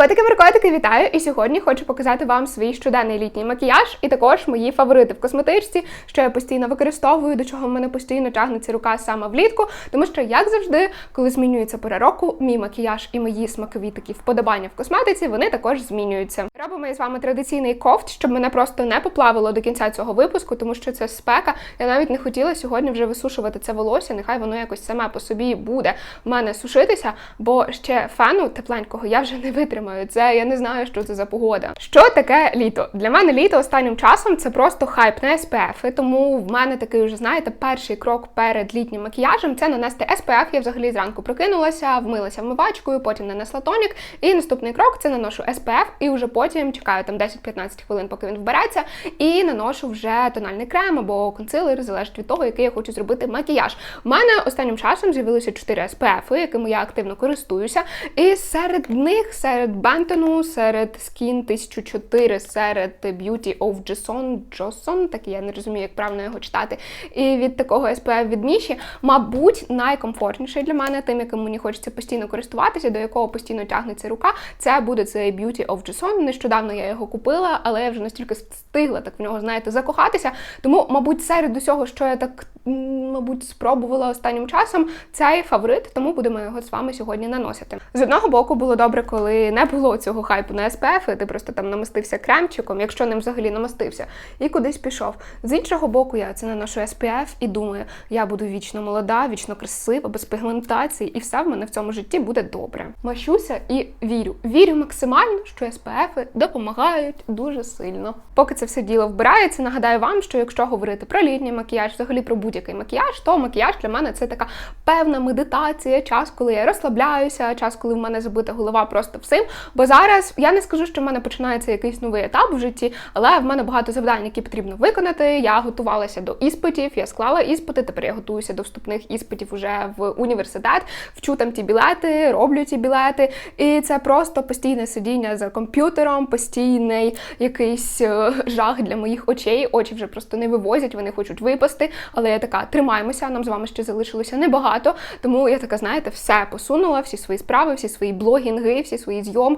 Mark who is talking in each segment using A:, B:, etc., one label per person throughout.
A: Котики меркотики вітаю! І сьогодні хочу показати вам свій щоденний літній макіяж і також мої фаворити в косметичці, що я постійно використовую, до чого в мене постійно тягнеться рука саме влітку. Тому що, як завжди, коли змінюється пора року, мій макіяж і мої смакові такі вподобання в косметиці, вони також змінюються. Робимо із вами традиційний кофт, щоб мене просто не поплавило до кінця цього випуску, тому що це спека. Я навіть не хотіла сьогодні вже висушувати це волосся. Нехай воно якось саме по собі буде в мене сушитися, бо ще фену тепленького я вже не витримаю. Це я не знаю, що це за погода. Що таке літо? Для мене літо останнім часом це просто хайп на SPF, тому в мене такий вже знаєте перший крок перед літнім макіяжем це нанести SPF. Я взагалі зранку прокинулася, вмилася вмивачкою, потім нанесла тонік. І наступний крок це наношу SPF, і вже потім чекаю там 10-15 хвилин, поки він вбереться, і наношу вже тональний крем або консилер, залежить від того, який я хочу зробити макіяж. У мене останнім часом з'явилося 4 SPF, якими я активно користуюся. І серед них, серед Бентону, серед Skin 1004, серед Beauty of Jason, Johnson, так я не розумію, як правильно його читати. І від такого SPF від Міші, мабуть, найкомфортніший для мене, тим, яким мені хочеться постійно користуватися, до якого постійно тягнеться рука. Це буде цей Beauty of Jason. Нещодавно я його купила, але я вже настільки встигла так в нього, знаєте, закохатися. Тому, мабуть, серед усього, що я так, мабуть, спробувала останнім часом, цей фаворит, тому будемо його з вами сьогодні наносити. З одного боку, було добре, коли не було цього хайпу на SPF, і ти просто там намастився кремчиком, якщо ним взагалі намастився, і кудись пішов. З іншого боку, я це наношу SPF і думаю, я буду вічно молода, вічно красива, без пігментації, і все в мене в цьому житті буде добре. Мащуся і вірю. Вірю максимально, що SPF допомагають дуже сильно. Поки це все діло вбирається, нагадаю вам, що якщо говорити про літній макіяж, взагалі про будь-який макіяж, то макіяж для мене це така певна медитація, час, коли я розслабляюся, час, коли в мене забита голова просто всім. Бо зараз я не скажу, що в мене починається якийсь новий етап в житті, але в мене багато завдань, які потрібно виконати. Я готувалася до іспитів, я склала іспити. Тепер я готуюся до вступних іспитів уже в університет, вчу там ті білети, роблю ті білети. І це просто постійне сидіння за комп'ютером, постійний якийсь е, жах для моїх очей. Очі вже просто не вивозять, вони хочуть випасти. Але я така тримаємося. Нам з вами ще залишилося небагато. Тому я така, знаєте, все посунула, всі свої справи, всі свої блогінги, всі свої зйомки.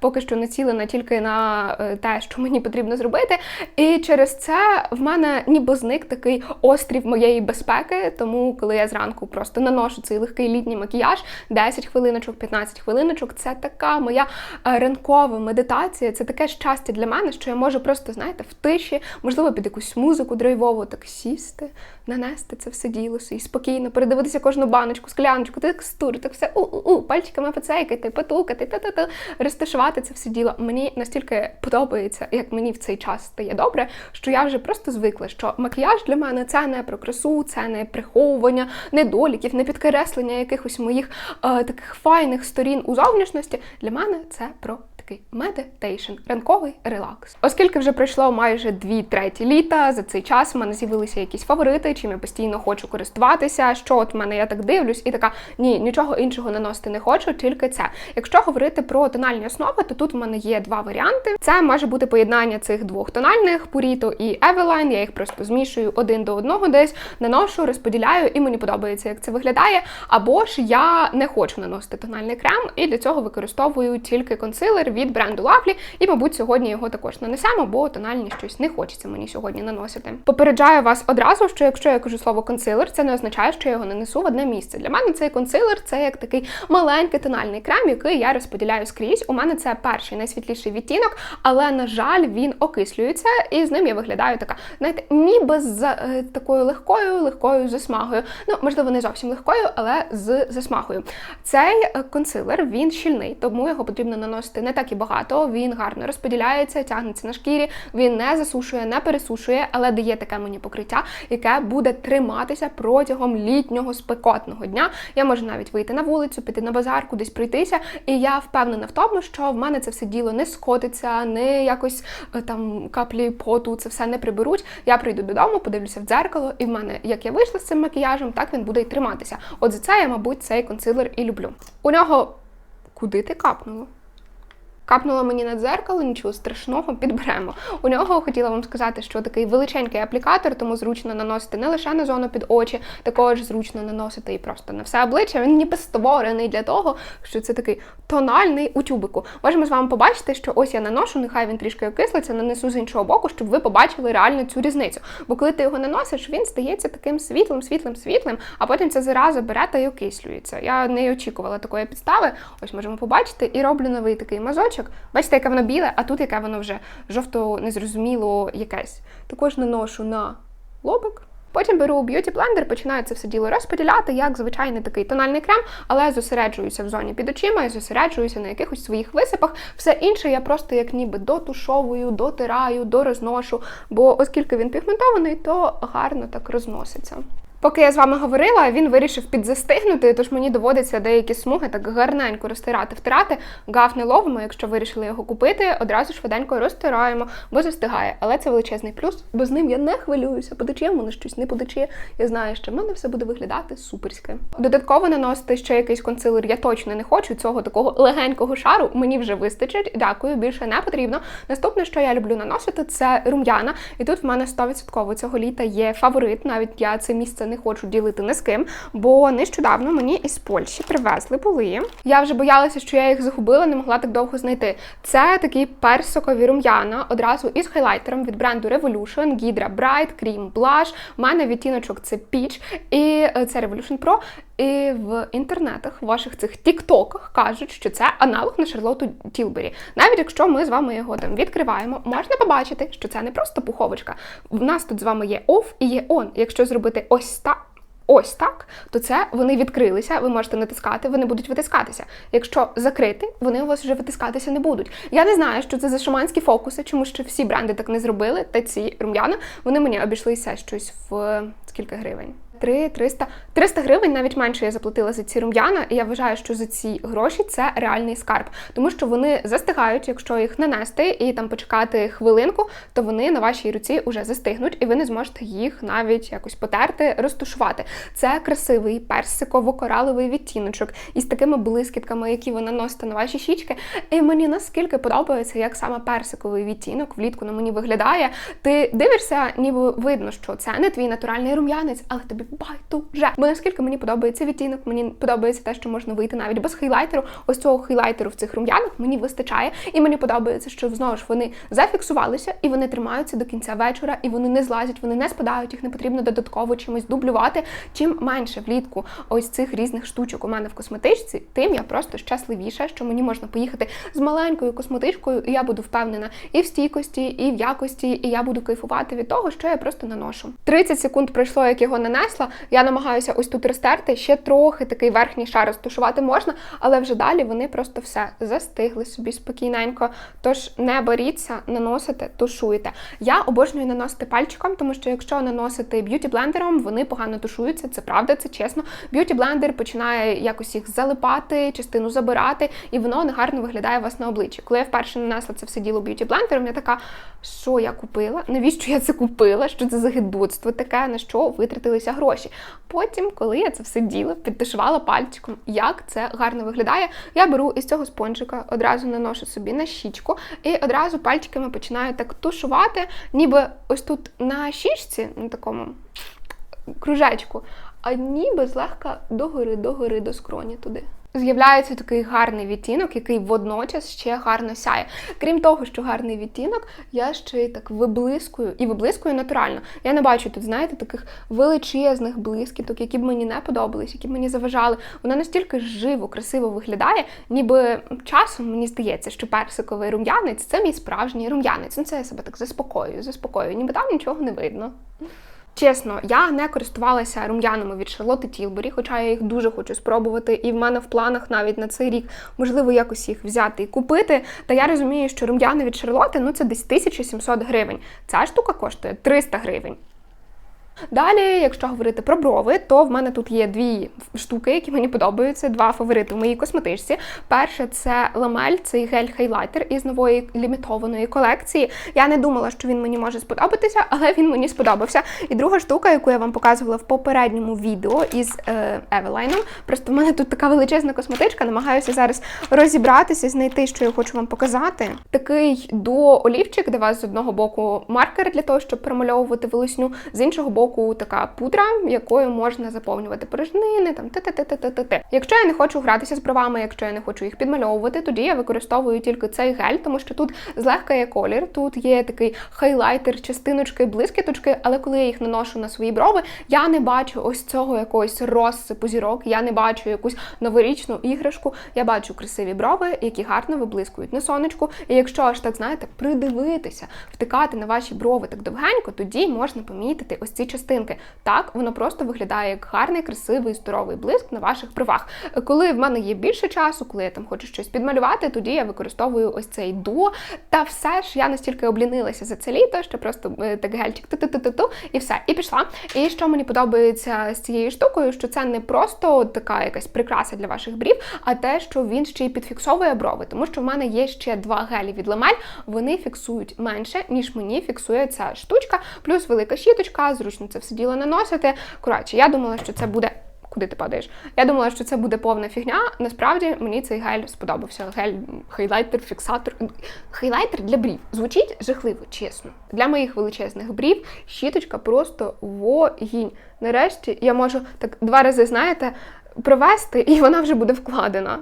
A: Поки що націлена тільки на е, те, що мені потрібно зробити. І через це в мене ніби зник такий острів моєї безпеки. Тому, коли я зранку просто наношу цей легкий літній макіяж, 10 хвилиночок, 15 хвилиночок, це така моя е, ранкова медитація. Це таке щастя для мене, що я можу просто, знаєте, в тиші, можливо, під якусь музику драйвову, так сісти, нанести це все діло і спокійно передивитися кожну баночку, скляночку, текстуру, так все у-у-у, пальчиками поцейкати, потукати, та-та-та, розташувати це все діло. Мені настільки подобається, як мені в цей час стає добре, що я вже просто звикла, що макіяж для мене це не про красу, це не приховування недоліків, не підкреслення якихось моїх е, таких файних сторін у зовнішності. Для мене це про такий медитейшн, ранковий релакс. Оскільки вже пройшло майже дві треті літа, за цей час в мене з'явилися якісь фаворити, чим я постійно хочу користуватися. Що от в мене я так дивлюсь, і така ні, нічого іншого наносити не хочу, тільки це. Якщо говорити про тональні основи, то тут в мене є два варіанти. Це може бути поєднання цих двох тональних Purito і Eveline. Я їх просто змішую один до одного, десь наношу, розподіляю, і мені подобається, як це виглядає. Або ж я не хочу наносити тональний крем, і для цього використовую тільки консилер від бренду Lovely. І, мабуть, сьогодні його також нанесемо, бо тональні щось не хочеться мені сьогодні наносити. Попереджаю вас одразу, що якщо я кажу слово консилер, це не означає, що я його нанесу в одне місце. Для мене цей консилер це як такий маленький тональний крем, який я розподіляю скрізь. У мене це перший найсвітліший відтінок, але на жаль, він окислюється, і з ним я виглядаю така, знаєте, ніби з е, такою легкою, легкою засмагою. Ну, можливо, не зовсім легкою, але з засмагою. Цей е, консилер він щільний, тому його потрібно наносити не так і багато. Він гарно розподіляється, тягнеться на шкірі, він не засушує, не пересушує, але дає таке мені покриття, яке буде триматися протягом літнього спекотного дня. Я можу навіть вийти на вулицю, піти на базар, кудись пройтися. І я впевнена в тому, що в мене це все діло не скотиться, не якось е, там каплі поту, це все не приберуть. Я прийду додому, подивлюся в дзеркало, і в мене, як я вийшла з цим макіяжем, так він буде й триматися. От за це я, мабуть, цей консилер і люблю. У нього куди ти капнула? Капнула мені на дзеркало, нічого страшного, підберемо. У нього хотіла вам сказати, що такий величенький аплікатор, тому зручно наносити не лише на зону під очі, також зручно наносити і просто на все обличчя. Він ніби створений для того, що це такий тональний у тюбику. Можемо з вами побачити, що ось я наношу, нехай він трішки окислиться, нанесу з іншого боку, щоб ви побачили реально цю різницю. Бо коли ти його наносиш, він стається таким світлим, світлим, світлим, а потім ця зараза бере та й окислюється. Я не очікувала такої підстави. Ось можемо побачити і роблю новий такий мазочок. Бачите, яке воно біле, а тут яке воно вже жовто незрозуміло якесь. Також наношу на лобик. Потім беру б'юті блендер, починаю це все діло розподіляти, як звичайний такий тональний крем, але зосереджуюся в зоні під очима і зосереджуюся на якихось своїх висипах. Все інше я просто як ніби дотушовую, дотираю, дорозношу, бо оскільки він пігментований, то гарно так розноситься. Поки я з вами говорила, він вирішив підзастигнути, тож мені доводиться деякі смуги так гарненько розтирати, втирати. Гаф не ловимо, якщо вирішили його купити, одразу швиденько розтираємо, бо застигає. Але це величезний плюс, бо з ним я не хвилююся. Потече воно щось не потече. Я знаю, що в мене все буде виглядати суперськи. Додатково наносити ще якийсь консилер я точно не хочу. Цього такого легенького шару мені вже вистачить. Дякую, більше не потрібно. Наступне, що я люблю наносити, це рум'яна. І тут в мене 100% цього літа є фаворит. Навіть я це місце не хочу ділити ні з ким, бо нещодавно мені із Польщі привезли були. Я вже боялася, що я їх загубила, не могла так довго знайти. Це такі персикові рум'яна одразу із хайлайтером від бренду Revolution, Gidra Bright, Cream Blush. У мене відтіночок це Peach і е, це Revolution Pro. І в інтернетах, в ваших цих тіктоках кажуть, що це аналог на Шарлоту Тілбері. Навіть якщо ми з вами його там відкриваємо, можна побачити, що це не просто пуховочка. В нас тут з вами є off і є on. Якщо зробити ось так. Ось так, то це вони відкрилися, ви можете натискати, вони будуть витискатися. Якщо закрити, вони у вас вже витискатися не будуть. Я не знаю, що це за шаманські фокуси, чому ще всі бренди так не зробили. Та ці рум'яна вони мені обійшлися щось в скільки гривень. 3 300 300 гривень, навіть менше я заплатила за ці рум'яна, і я вважаю, що за ці гроші це реальний скарб, тому що вони застигають, якщо їх нанести і там почекати хвилинку, то вони на вашій руці вже застигнуть, і ви не зможете їх навіть якось потерти, розтушувати. Це красивий персиково-кораловий відтіночок із такими блискітками, які ви наносите на ваші щічки. І мені наскільки подобається, як саме персиковий відтінок влітку на мені виглядає. Ти дивишся, ніби видно, що це не твій натуральний рум'янець, але тобі байдуже. Бо наскільки мені подобається відтінок, мені подобається те, що можна вийти навіть без хайлайтеру. Ось цього хайлайтеру в цих рум'янах мені вистачає. І мені подобається, що знову ж вони зафіксувалися і вони тримаються до кінця вечора, і вони не злазять, вони не спадають, їх не потрібно додатково чимось дублювати. Чим менше влітку ось цих різних штучок у мене в косметичці, тим я просто щасливіша, що мені можна поїхати з маленькою косметичкою, і я буду впевнена і в стійкості, і в якості, і я буду кайфувати від того, що я просто наношу. 30 секунд пройшло, як його нанесла. Я намагаюся ось тут розтерти, ще трохи такий верхній шар розтушувати можна, але вже далі вони просто все застигли собі спокійненько. Тож не боріться, наносите, тушуєте. Я обожнюю наносити пальчиком, тому що якщо наносити б'юті блендером, вони погано тушуються. Це правда, це чесно. Б'юті блендер починає якось їх залипати, частину забирати, і воно негарно виглядає у вас на обличчі. Коли я вперше нанесла це все діло б'юті блендером, я така, що я купила? Навіщо я це купила? Що це за гидбутство таке? На що витратилися гроші? Потім, коли я це все діла, підташувала пальчиком, як це гарно виглядає, я беру із цього спонжика, одразу наношу собі на щічку і одразу пальчиками починаю так тушувати, ніби ось тут на щічці, на такому кружечку, а ніби злегка догори, догори до скроні туди. З'являється такий гарний відтінок, який водночас ще гарно сяє. Крім того, що гарний відтінок, я ще й так виблискую і виблискую натурально. Я не бачу тут, знаєте, таких величезних блискіток, які б мені не подобались, які б мені заважали. Вона настільки живо, красиво виглядає, ніби часом мені здається, що персиковий рум'янець це мій справжній рум'янець. Ну це я себе так заспокоюю, заспокоюю, ніби там нічого не видно. Чесно, я не користувалася рум'янами від Шарлоти Тілбері, хоча я їх дуже хочу спробувати, і в мене в планах навіть на цей рік можливо якось їх взяти і купити. Та я розумію, що рум'яни від Шарлоти ну це десь 1700 гривень. Ця штука коштує 300 гривень. Далі, якщо говорити про брови, то в мене тут є дві штуки, які мені подобаються. Два фаворити в моїй косметичці. Перше це ламель, цей гель-хайлайтер із нової лімітованої колекції. Я не думала, що він мені може сподобатися, але він мені сподобався. І друга штука, яку я вам показувала в попередньому відео із е, Евелайном. Просто в мене тут така величезна косметичка. Намагаюся зараз розібратися, знайти, що я хочу вам показати. Такий дуо-олівчик, де у вас з одного боку маркер для того, щоб промальовувати волосню, з іншого боку, така пудра, якою можна заповнювати порожнини, там те-те-те-те-те-те. Якщо я не хочу гратися з бровами, якщо я не хочу їх підмальовувати, тоді я використовую тільки цей гель, тому що тут злегка є колір, тут є такий хайлайтер, частиночки, блискіточки, але коли я їх наношу на свої брови, я не бачу ось цього якогось розсипу зірок, я не бачу якусь новорічну іграшку, я бачу красиві брови, які гарно виблискують на сонечку. І якщо аж так знаєте, придивитися, втикати на ваші брови так довгенько, тоді можна помітити ось ці частинки. Так, воно просто виглядає як гарний, красивий, здоровий блиск на ваших бровах. Коли в мене є більше часу, коли я там хочу щось підмалювати, тоді я використовую ось цей дуо. Та все ж я настільки облінилася за це літо, що просто е, так гельчик ту-ту-ту-ту-ту, і все, і пішла. І що мені подобається з цією штукою, що це не просто така якась прикраса для ваших брів, а те, що він ще й підфіксовує брови, тому що в мене є ще два гелі від Ламель, вони фіксують менше, ніж мені фіксує ця штучка, плюс велика щіточка, зручно це все діло наносити. Коротше, я думала, що це буде. Куди ти падаєш? Я думала, що це буде повна фігня. Насправді мені цей гель сподобався. Гель хайлайтер, фіксатор. Хайлайтер для брів. Звучить жахливо, чесно. Для моїх величезних брів щіточка просто вогінь. Нарешті я можу так два рази, знаєте, провести, і вона вже буде вкладена.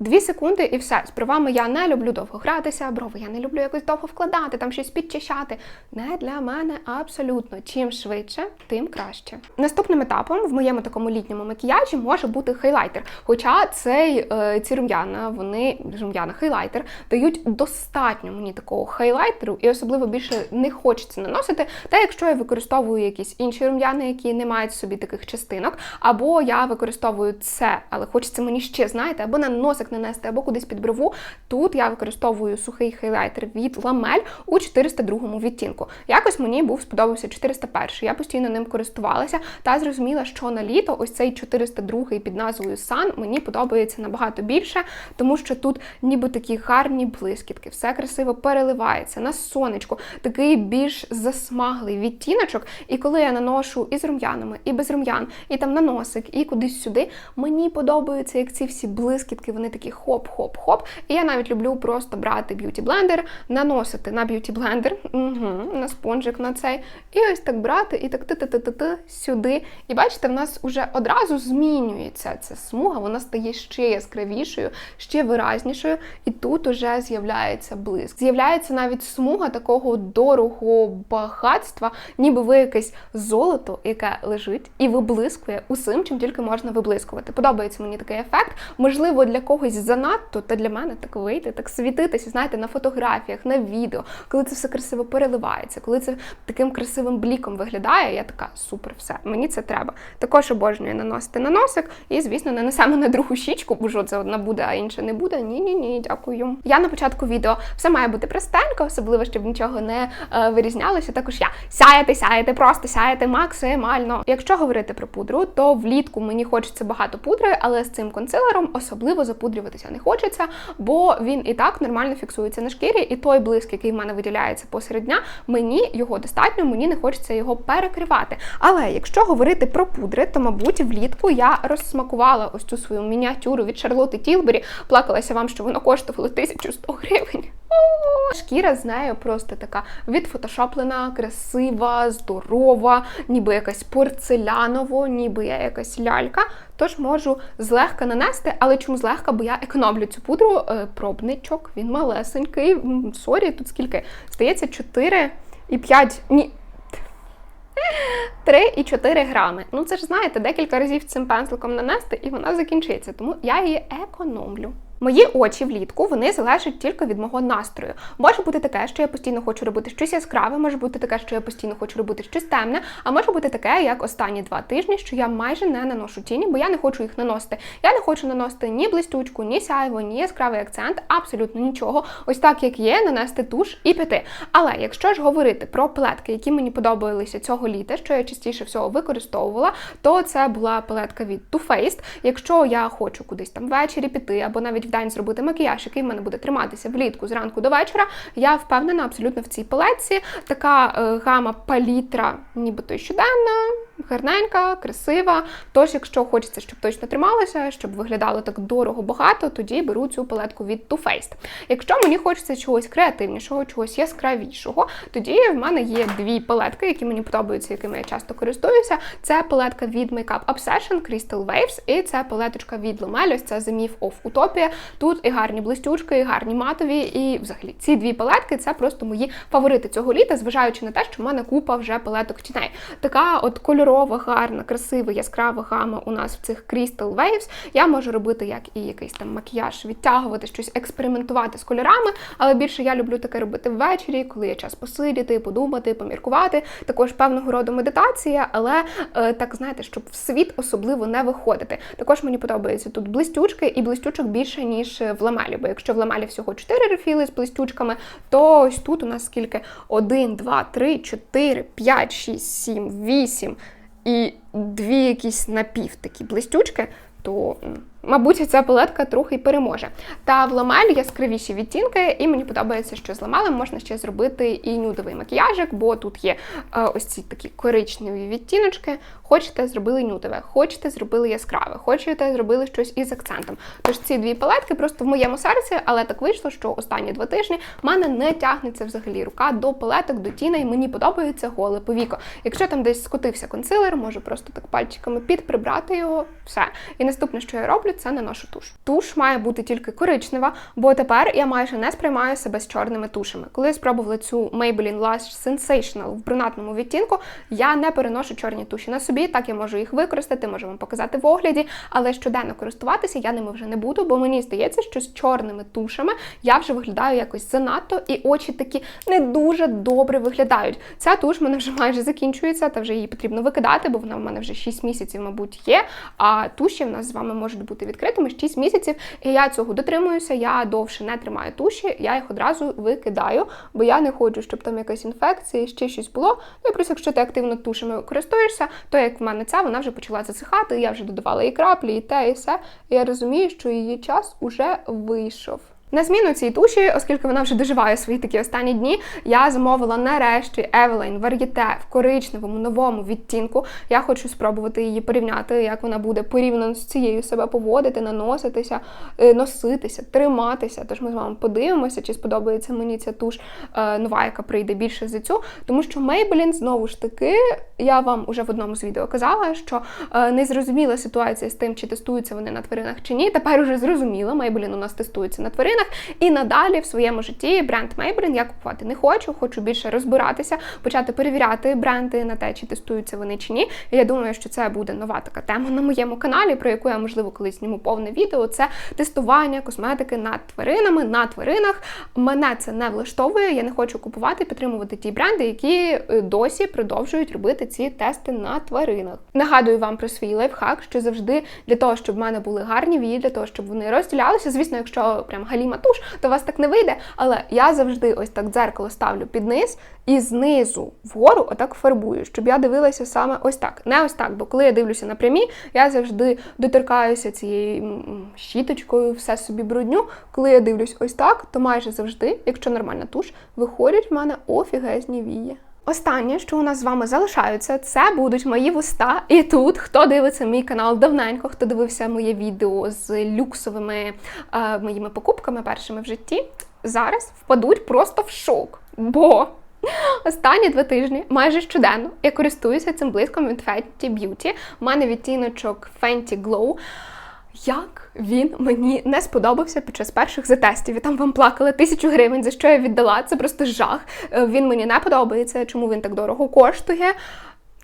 A: Дві секунди і все. З бровами я не люблю довго гратися, брови я не люблю якось довго вкладати, там щось підчищати. Не для мене абсолютно. Чим швидше, тим краще. Наступним етапом в моєму такому літньому макіяжі може бути хайлайтер. Хоча цей е, ці рум'яна, вони рум'яна хайлайтер дають достатньо мені такого хайлайтеру, і особливо більше не хочеться наносити. Та якщо я використовую якісь інші рум'яни, які не мають в собі таких частинок, або я використовую це, але хочеться мені ще, знаєте, або на носик нанести, або кудись під брову. Тут я використовую сухий хайлайтер від Ламель у 402 відтінку. Якось мені був сподобався 401. Я постійно ним користувалася та зрозуміла, що на літо ось цей 402 під назвою Sun мені подобається набагато більше, тому що тут ніби такі гарні блискітки, все красиво переливається на сонечку, такий більш засмаглий відтіночок. І коли я наношу і з рум'янами, і без рум'ян, і там на носик, і кудись сюди, мені подобаються, як ці всі блискітки, вони такі хоп-хоп-хоп. І я навіть люблю просто брати б'юті-блендер, наносити на б'юті-блендер, угу, на спонжик на цей, і ось так брати, і так ти-ти-ти-ти сюди. І бачите, в нас вже одразу змінюється ця смуга, вона стає ще яскравішою, ще виразнішою, і тут уже з'являється блиск. З'являється навіть смуга такого дорогого багатства, ніби ви якесь золото, яке лежить і виблискує усім, чим тільки можна виблискувати. Подобається мені такий ефект. Можливо, для когось занадто, та для мене так вийти, так світитися, знаєте, на фотографіях, на відео, коли це все красиво переливається, коли це таким красивим бліком виглядає, я така супер, все, мені це треба. Також обожнюю наносити на носик і, звісно, нанесемо на другу щічку, бо що це одна буде, а інша не буде. Ні, ні, дякую. Я на початку відео все має бути простенько, особливо щоб нічого не е, вирізнялося. Також я сяєте, сяєте, просто сяєте максимально. Якщо говорити про пудру, то влітку мені хочеться багато пудри, але з цим консилером особливо запудрюватися не хочеться, бо він і так нормально фіксується на шкірі, і той блиск, який в мене виділяється посеред дня, мені його достатньо, мені не хочеться його перекривати. Але якщо говорити про пудри, то мабуть влітку я розсмакувала ось цю свою мініатюру від Шарлоти Тілбері. Плакалася вам, що воно коштувало 1100 гривень. Шкіра з нею просто така відфотошоплена, красива, здорова, ніби якась порцеляново, ніби я якась лялька. Тож можу злегка нанести, але чому злегка, бо я економлю цю пудру. Е, пробничок, він малесенький. Сорі, тут скільки? Здається, 4 і 5. Ні. 3 і 4 грами. Ну, це ж знаєте, декілька разів цим пензликом нанести, і вона закінчиться. Тому я її економлю. Мої очі влітку вони залежать тільки від мого настрою. Може бути таке, що я постійно хочу робити щось яскраве, може бути таке, що я постійно хочу робити щось темне, а може бути таке, як останні два тижні, що я майже не наношу тіні, бо я не хочу їх наносити. Я не хочу наносити ні блистючку, ні сяйво, ні яскравий акцент, абсолютно нічого. Ось так як є, нанести туш і піти. Але якщо ж говорити про палетки, які мені подобалися цього літа, що я частіше всього використовувала, то це була палетка від Too Faced. Якщо я хочу кудись там ввечері піти, або навіть вдень зробити макіяж, який в мене буде триматися влітку зранку до вечора, я впевнена абсолютно в цій палетці. Така е, гама палітра, нібито щоденна, гарненька, красива. Тож, якщо хочеться, щоб точно трималася, щоб виглядало так дорого багато, тоді беру цю палетку від Too Faced. Якщо мені хочеться чогось креативнішого, чогось яскравішого, тоді в мене є дві палетки, які мені подобаються, якими я часто користуюся. Це палетка від Makeup Obsession Crystal Waves, і це палеточка від ось це The Myth of Utopia. Тут і гарні блистючки, і гарні матові, і взагалі ці дві палетки це просто мої фаворити цього літа, зважаючи на те, що в мене купа вже палеток тіней. Така от кольорова, гарна, красива, яскрава гама у нас в цих Crystal Waves. Я можу робити як і якийсь там макіяж, відтягувати щось, експериментувати з кольорами, але більше я люблю таке робити ввечері, коли є час посидіти, подумати, поміркувати. Також певного роду медитація, але е, так знаєте, щоб в світ особливо не виходити. Також мені подобаються тут блистючки, і блистючок більше ніж в ламелі. Бо якщо в ламелі всього 4 рефіли з блистючками, то ось тут у нас скільки 1, 2, 3, 4, 5, 6, 7, 8 і дві якісь напів такі блистючки, то. Мабуть, ця палетка трохи й переможе. Та в ламель яскравіші відтінки, і мені подобається, що з ламелем можна ще зробити і нюдовий макіяжик, бо тут є е, ось ці такі коричневі відтіночки. Хочете, зробили нюдове, хочете, зробили яскраве, хочете, зробили щось із акцентом. Тож ці дві палетки просто в моєму серці, але так вийшло, що останні два тижні в мене не тягнеться взагалі рука до палеток, до тіней. Мені подобається голе повіко. Якщо там десь скотився консилер, можу просто так пальчиками підприбрати його. Все. І наступне, що я роблю, це наношу туш. Туш має бути тільки коричнева, бо тепер я майже не сприймаю себе з чорними тушами. Коли я спробувала цю Maybelline Lash Sensational в брунатному відтінку, я не переношу чорні туші на собі. Так я можу їх використати, можу вам показати в огляді, але щоденно користуватися я ними вже не буду, бо мені здається, що з чорними тушами я вже виглядаю якось занадто, і очі такі не дуже добре виглядають. Ця туш в мене вже майже закінчується, та вже її потрібно викидати, бо вона в мене вже 6 місяців, мабуть, є. А туші в нас з вами можуть бути відкритими 6 місяців. І я цього дотримуюся. Я довше не тримаю туші, я їх одразу викидаю, бо я не хочу, щоб там якась інфекція, ще щось було. Ну і плюс, якщо ти активно тушами користуєшся, то як в мене ця, вона вже почала засихати. Я вже додавала і краплі, і те, і все. І я розумію, що її час уже вийшов. На зміну цій туші, оскільки вона вже доживає свої такі останні дні, я замовила нарешті Eveline Varieté в коричневому новому відтінку. Я хочу спробувати її порівняти, як вона буде порівняно з цією себе поводити, наноситися, е, носитися, триматися. Тож ми з вами подивимося, чи сподобається мені ця туш е, нова, яка прийде більше за цю. Тому що Maybelline, знову ж таки, я вам уже в одному з відео казала, що е, не зрозуміла ситуація з тим, чи тестуються вони на тваринах чи ні. Тепер уже зрозуміла, Maybelline у нас тестується на тваринах. І надалі в своєму житті бренд Maybelline я купувати не хочу, хочу більше розбиратися, почати перевіряти бренди на те, чи тестуються вони чи ні. Я думаю, що це буде нова така тема на моєму каналі, про яку я можливо колись зніму повне відео. Це тестування косметики над тваринами на тваринах. Мене це не влаштовує. Я не хочу купувати, підтримувати ті бренди, які е, досі продовжують робити ці тести на тваринах. Нагадую вам про свій лайфхак, що завжди для того, щоб в мене були гарні вії, для того, щоб вони розділялися. Звісно, якщо прям галіма туш, то у вас так не вийде. Але я завжди ось так дзеркало ставлю під низ і знизу вгору отак фарбую, щоб я дивилася саме ось так. Не ось так, бо коли я дивлюся напрямі, я завжди доторкаюся цією щіточкою, все собі брудню. Коли я дивлюсь ось так, то майже завжди, якщо нормальна туш, виходять в мене офігезні вії. Останнє, що у нас з вами залишаються, це будуть мої вуста. І тут, хто дивиться мій канал давненько, хто дивився моє відео з люксовими е, моїми покупками першими в житті, зараз впадуть просто в шок. Бо останні два тижні, майже щоденно, я користуюся цим блиском від Fenty Beauty. У мене відтіночок Fenty Glow. Як він мені не сподобався під час перших затестів. І там вам плакала тисячу гривень, за що я віддала. Це просто жах. Е, Він мені не подобається, чому він так дорого коштує.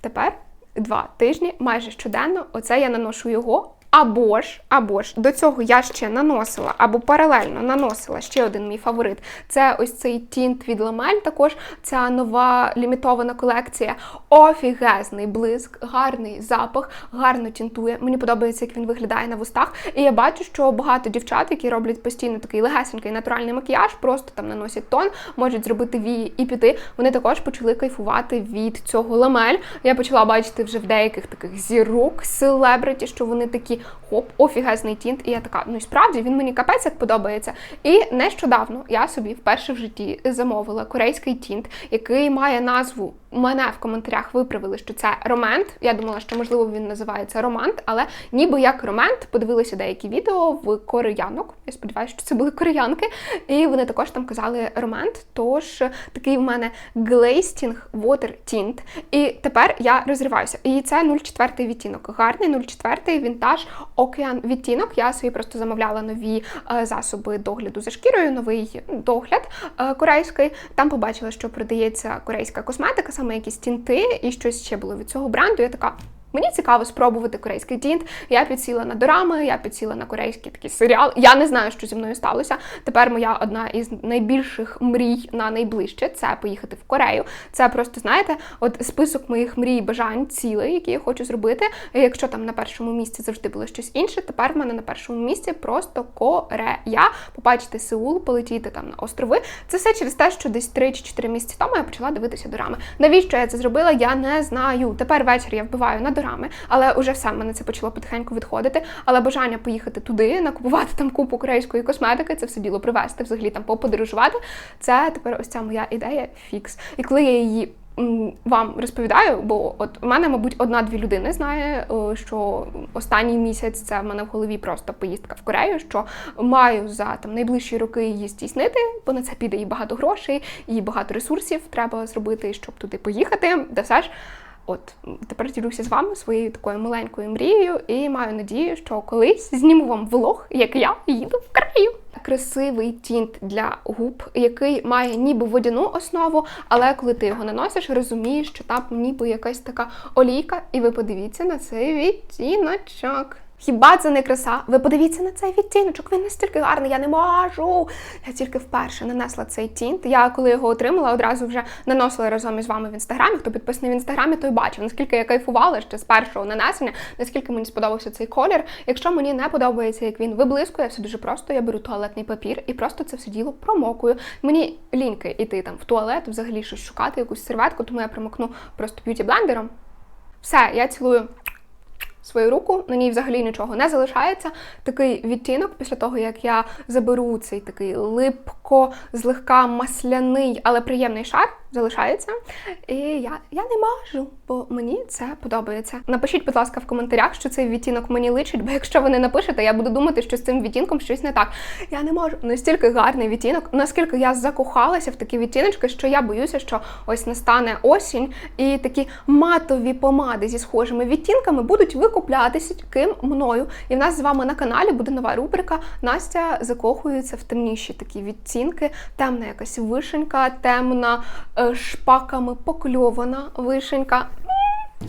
A: Тепер два тижні, майже щоденно, оце я наношу його. Або ж, або ж до цього я ще наносила, або паралельно наносила ще один мій фаворит. Це ось цей тінт від Ламель. Також ця нова лімітована колекція. Офігезний блиск, гарний запах, гарно тінтує. Мені подобається, як він виглядає на вустах. І я бачу, що багато дівчат, які роблять постійно такий легесенький натуральний макіяж, просто там наносять тон, можуть зробити вії і піти. Вони також почали кайфувати від цього ламель. Я почала бачити вже в деяких таких зірок, селебриті, що вони такі хоп, офігезний тінт. І я така, ну і справді він мені капець як подобається. І нещодавно я собі вперше в житті замовила корейський тінт, який має назву. Мене в коментарях виправили, що це романт. Я думала, що можливо він називається романт, але ніби як романт. Подивилися деякі відео в кореянок. Я сподіваюся, що це були кореянки. І вони також там казали романт. Тож такий в мене Glazing Water Tint. І тепер я розриваюся. І це 04 відтінок. Гарний 04 вінтаж океан відтінок. Я собі просто замовляла нові е, засоби догляду за шкірою, новий догляд е, корейський. Там побачила, що продається корейська косметика, саме якісь тінти, і щось ще було від цього бренду. Я така. Мені цікаво спробувати корейський тінт. Я підсіла на дорами, я підсіла на корейський такий серіал. Я не знаю, що зі мною сталося. Тепер моя одна із найбільших мрій на найближче це поїхати в Корею. Це просто знаєте, от список моїх мрій, бажань, цілей, які я хочу зробити. Якщо там на першому місці завжди було щось інше, тепер в мене на першому місці просто Корея. Побачити Сеул, полетіти там на острови. Це все через те, що десь 3 чи 4 місяці тому я почала дивитися дорами. Навіщо я це зробила? Я не знаю. Тепер ввечері я вбиваю на дорами, але уже все мене це почало потихеньку відходити. Але бажання поїхати туди, накупувати там купу корейської косметики, це все діло привезти, взагалі там поподорожувати. Це тепер ось ця моя ідея фікс. І коли я її. Вам розповідаю, бо от у мене, мабуть, одна-дві людини знає, е, що останній місяць це в мене в голові просто поїздка в Корею, що маю за там найближчі роки її здійснити, бо на це піде і багато грошей, і багато ресурсів треба зробити, щоб туди поїхати. Де все ж. От тепер ділюся з вами своєю такою маленькою мрією і маю надію, що колись зніму вам влог, як я їду в Краю. Красивий тінт для губ, який має ніби водяну основу, але коли ти його наносиш, розумієш, що там ніби якась така олійка, і ви подивіться на цей відтіночок. Хіба це не краса? Ви подивіться на цей відтіночок, він настільки гарний, я не можу. Я тільки вперше нанесла цей тінт. Я коли його отримала, одразу вже наносила разом із вами в інстаграмі. Хто підписаний в інстаграмі, той бачив, наскільки я кайфувала ще з першого нанесення, наскільки мені сподобався цей колір. Якщо мені не подобається, як він виблискує, все дуже просто. Я беру туалетний папір і просто це все діло промокую. Мені ліньки іти там в туалет, взагалі щось шукати, якусь серветку, тому я промокну просто б'юті-блендером. Все, я цілую свою руку, на ній взагалі нічого не залишається. Такий відтінок, після того, як я заберу цей такий липко, злегка масляний, але приємний шар, залишається. І я, я не можу, бо мені це подобається. Напишіть, будь ласка, в коментарях, що цей відтінок мені личить, бо якщо ви не напишете, я буду думати, що з цим відтінком щось не так. Я не можу. Настільки гарний відтінок, наскільки я закохалася в такі відтіночки, що я боюся, що ось настане осінь, і такі матові помади зі схожими відтінками будуть викуплятися ким мною. І в нас з вами на каналі буде нова рубрика. Настя закохується в темніші такі відтінки, темна якась вишенька, темна е, шпаками покльована вишенька.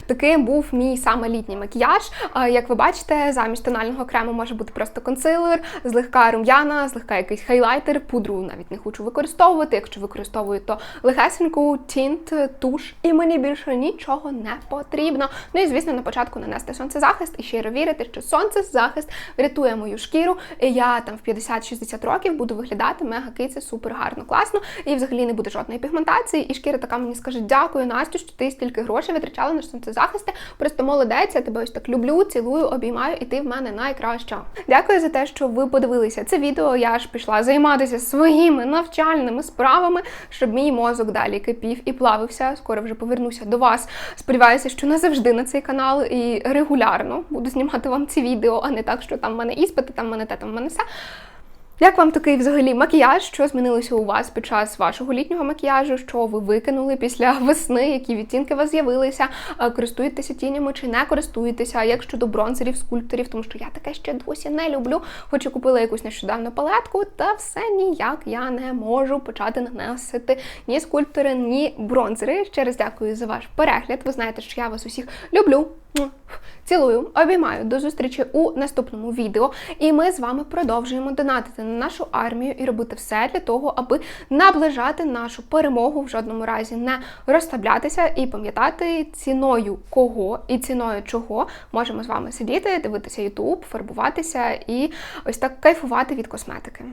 A: Таким був мій саме літній макіяж. Як ви бачите, замість тонального крему може бути просто консилер, злегка рум'яна, злегка якийсь хайлайтер, пудру навіть не хочу використовувати. Якщо використовую, то легесеньку тінт, туш, і мені більше нічого не потрібно. Ну і звісно, на початку нанести сонцезахист і щиро вірити, що сонцезахист врятує мою шкіру. І я там в 50-60 років буду виглядати мега киці, супер гарно, класно, і взагалі не буде жодної пігментації. І шкіра така мені скаже: дякую, Настю, що ти стільки грошей витрачала на сонцезахисти. Просто молодець, я тебе ось так люблю, цілую, обіймаю, і ти в мене найкраща. Дякую за те, що ви подивилися це відео. Я ж пішла займатися своїми навчальними справами, щоб мій мозок далі кипів і плавився. Скоро вже повернуся до вас. Сподіваюся, що назавжди на цей канал і регулярно буду знімати вам ці відео, а не так, що там в мене іспити, там в мене те, там в мене все. Як вам такий взагалі макіяж? Що змінилося у вас під час вашого літнього макіяжу? Що ви викинули після весни? Які відтінки у вас з'явилися? Е, Користуєтеся тінями чи не користуєтеся? Як щодо бронзерів, скульпторів? Тому що я таке ще досі не люблю. Хоч і купила якусь нещодавно палетку, та все ніяк я не можу почати наносити ні скульптори, ні бронзери. Ще раз дякую за ваш перегляд. Ви знаєте, що я вас усіх люблю. Цілую, обіймаю до зустрічі у наступному відео. І ми з вами продовжуємо донатити на нашу армію і робити все для того, аби наближати нашу перемогу в жодному разі не розслаблятися і пам'ятати ціною кого і ціною чого можемо з вами сидіти, дивитися Ютуб, фарбуватися і ось так кайфувати від косметики.